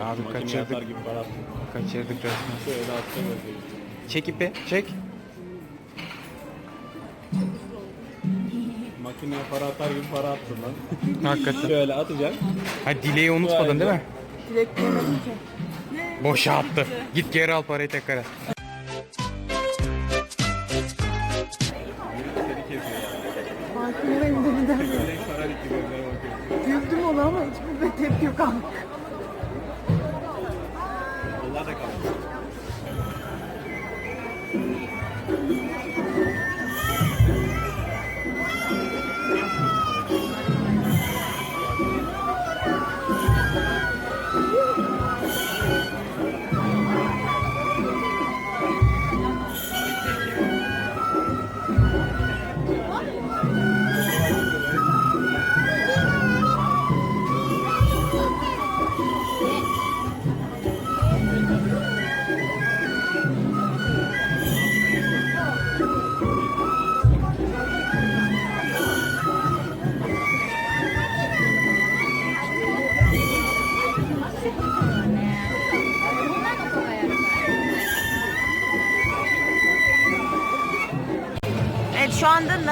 Abi Makine kaçırdık. gibi para attım. Kaçırdık resmen. Şöyle attım. Çek ipi. Çek. Makineye para atar gibi para attım lan. Hakikaten. Şöyle atacaksın. Ha dileği unutmadın değil mi? Ki. Boşa attı. Git geri al parayı tekrar. Farkındayım bakıyorum. Güldüm ona ama hiçbir bir tepki yok ama.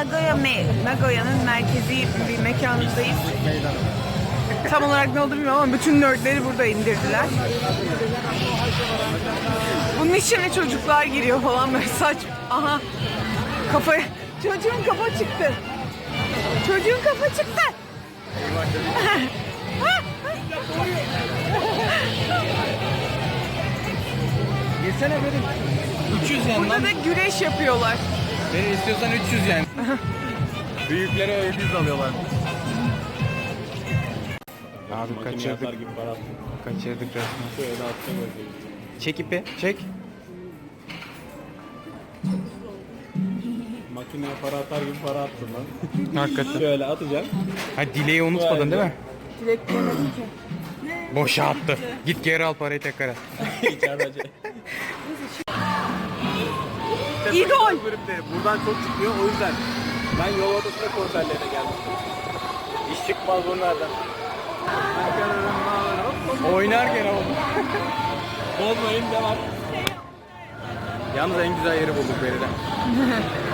Nagoya Me Nagoya'nın merkezi bir mekanındayız. Tam olarak ne olduğunu bilmiyorum ama bütün nerdleri burada indirdiler. Bunun içine çocuklar giriyor falan böyle saç. Aha. Kafa çocuğun kafa çıktı. Çocuğun kafa çıktı. Girsene benim. 300 yen Burada da güreş yapıyorlar. Beni istiyorsan 300 yen. Büyüklere öyle biz alıyorlar. Abi kaçırdık. gibi para attım. Kaçırdık resmen. Şöyle attım bakayım. Çek ipi. Çek. Makineye para atar gibi para attım lan. Hakikaten. Şöyle atacaksın. Ha dileği unutmadın değil mi? Direkt yemedim ki. Boşa attı. Git geri al parayı tekrar. İçeride İdol. Buradan çok çıkıyor o yüzden ben yol ortasında konserlerine gelmiştim. İş çıkmaz bunlardan. Oynarken oldu. Bozmayın devam. Yalnız en güzel yeri bulduk Beri'de.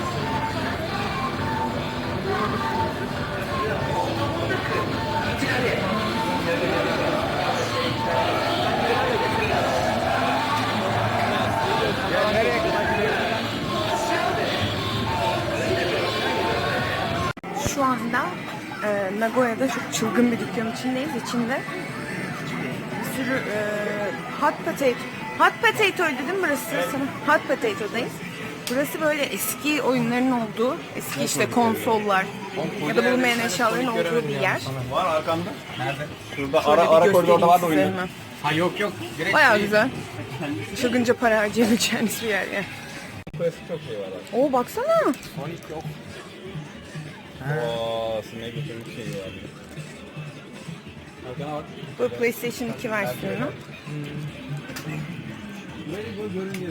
e, Nagoya'da çok çılgın bir dükkanın içindeyiz. İçinde bir sürü e, hot potato. Hot potato'ydu değil mi burası? Sana hot potato'dayız. Burası böyle eski oyunların olduğu, eski işte konsollar ya da bulunmayan eşyaların olduğu bir yer. Var arkamda. Nerede? Şurada Şöyle ara ara koridorda var da size oyun. hemen. Ha yok yok. Direkt Bayağı değil. güzel. Çılgınca para harcayabileceğiniz bir yer yani. Burası çok şey var. Oo baksana. Sonic yok. Oo, sinek götürmüş şey var. Bu PlayStation 2 versiyonu.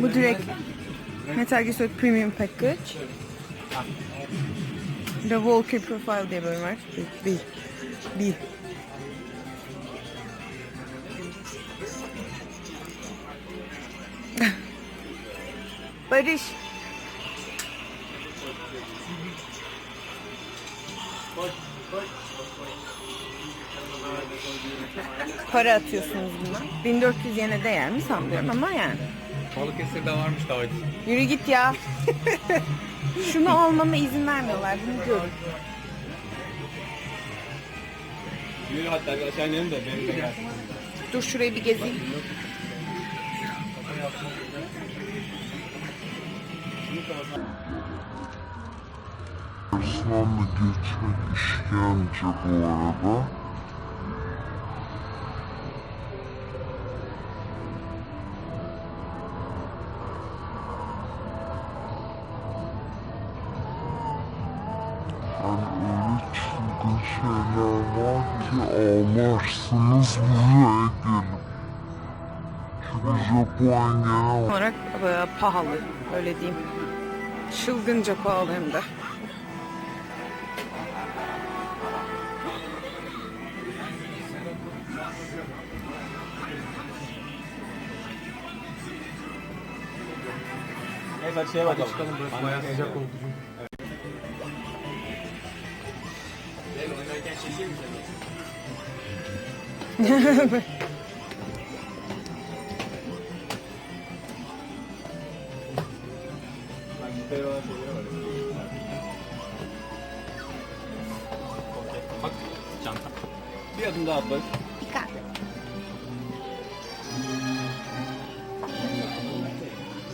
Bu direkt Metal Gear Solid Premium Package. The Walker Profile diye bölüm var. Bir. Bir. Barış. Para atıyorsunuz buna. 1400 yene değer mi sanmıyorum ama yani. Balıkesir'de varmış daha önce. Yürü git ya. Şunu almama izin vermiyorlar. Bunu gör. Yürü hatta aşağı inelim de benim de gelsin. Dur şurayı bir gezeyim. Osmanlı geçmek işkence bu arada. Çılgın şeyler var ki ağlarsınız buraya gelip. Çünkü Japon genel olarak e, pahalı. Öyle diyeyim. Çılgınca pahalı hem de. Hadi şeye bakalım. Çıkalım burası bayağı sıcak oldu. Bak çanta. Bir adım daha atlarız.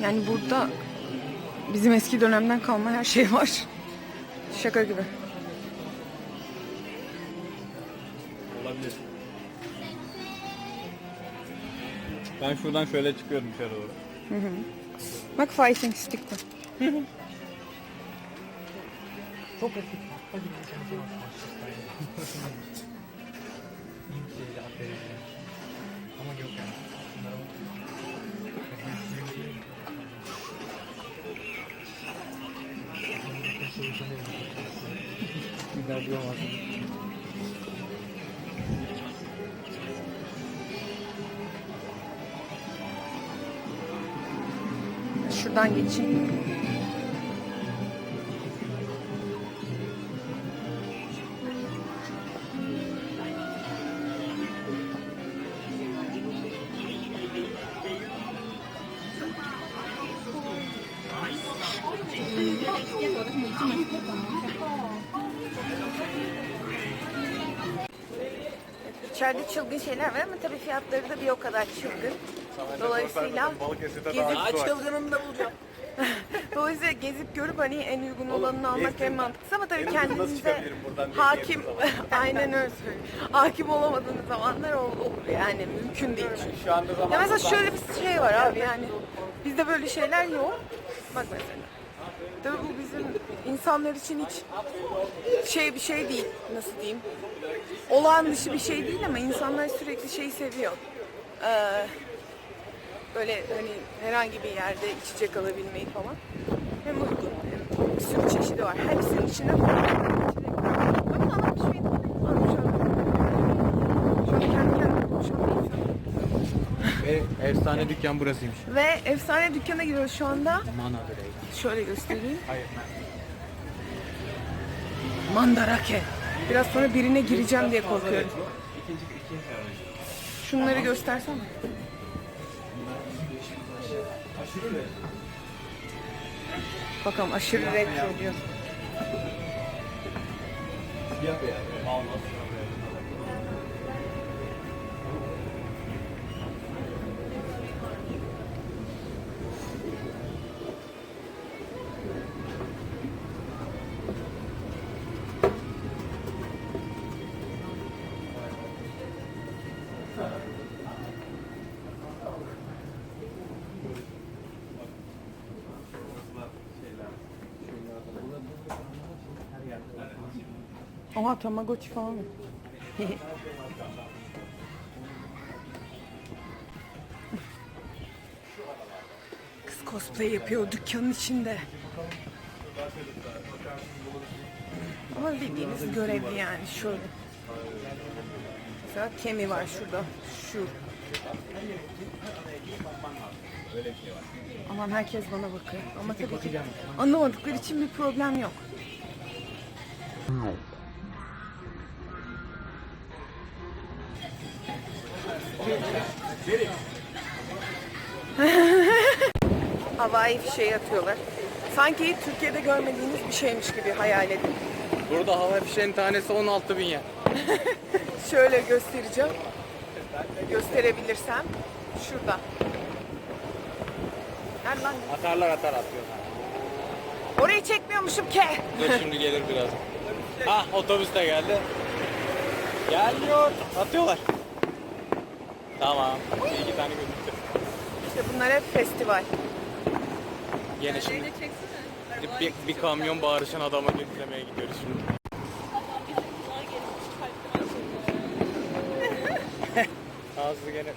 Yani burada bizim eski dönemden kalma her şey var. Şaka gibi. Olabilir. Ben şuradan şöyle çıkıyorum dışarı doğru. Bak fighting stick'te. Çok eski. Ama yok yani. Şuradan geçeyim. İçeride çılgın şeyler var ama tabii fiyatları da bir o kadar çılgın. Dolayısıyla gezip çılgınını da bulacağım. Dolayısıyla gezip görüp hani en uygun olanını almak en mantıklısı ama tabii kendinize hakim aynen öyle söylüyorum. Hakim olamadığınız zamanlar ol- olur yani mümkün değil çünkü. Şu anda zaman. Ya mesela şöyle bir şey var abi yani bizde böyle şeyler yok. Bak mesela. Tabii bu bizim insanlar için hiç şey bir şey değil. Nasıl diyeyim? Olağan dışı bir şey değil ama insanlar sürekli şeyi seviyor. Ee, böyle hani herhangi bir yerde içecek alabilmeyi falan. Hem uygun hem bir sürü çeşidi var. Hepsinin içinde Bakın anlatmış mıydım? Anlatmış Şu an kendi kendime konuşamıyorum. Ve efsane dükkan burasıymış. Ve efsane dükkana giriyoruz şu anda. Mana direkt. Şöyle göstereyim. Hayır. Mandarake. Biraz sonra birine gireceğim diye korkuyorum. Şunları göstersene. Bakalım aşırı retro diyor. Oha Tamagotchi falan? Kız cosplay yapıyor dükkanın içinde. Ama bildiğiniz görevli yani şöyle. Mesela Kemi var şurada. Şu. Aman herkes bana bakıyor. Ama tabii ki anlamadıkları için bir problem yok. Havai fişeği atıyorlar. Sanki Türkiye'de görmediğiniz bir şeymiş gibi hayal edin. Burada hava fişeğinin tanesi 16 bin yen. Şöyle göstereceğim. Gösterebilirsem. Şurada. Nerede lan? Atarlar atar atıyorlar. Orayı çekmiyormuşum ki. Dur şimdi gelir biraz. Ah otobüs de geldi. Geliyor. Atıyorlar. Tamam. Bir iki tane gözüktü. İşte bunlar hep festival. Yine şimdi bir, bir kamyon bağırışan adama yüklemeye gidiyoruz şimdi. Ağzı gene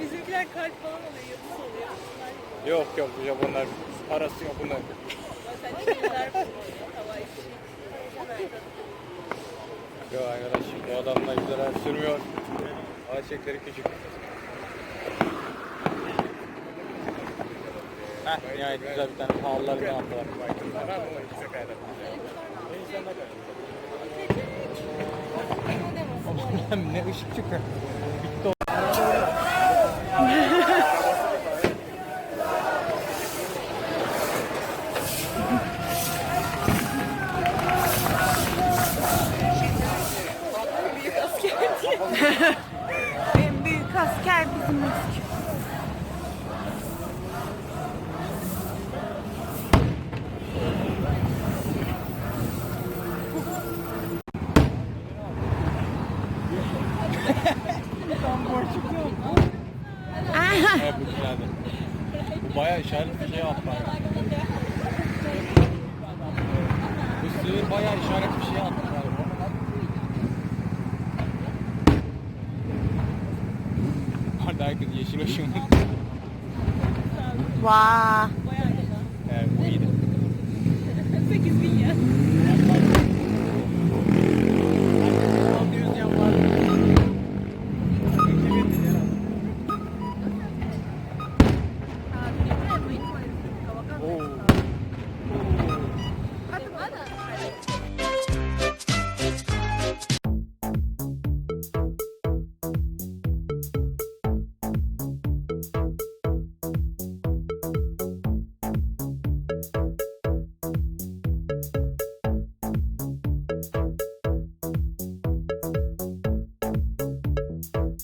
Bizimkiler kalp falan oluyor, yapısı oluyor. yok yok Japonlar parası yok bunlar. Zaten şeyler oluyor, havai. Yok arkadaş bu adamlar güzel sürmüyor. Ağaçekleri küçük. Heh, nihayet güzel bir tane pahalılar bir attılar. ne ışık çıkıyor. Bu sığır bayağı işaret bir şey attı galiba. Orada herkes yeşil ışığını. Vaa. Evet bu iyiydi. 8 bin ya.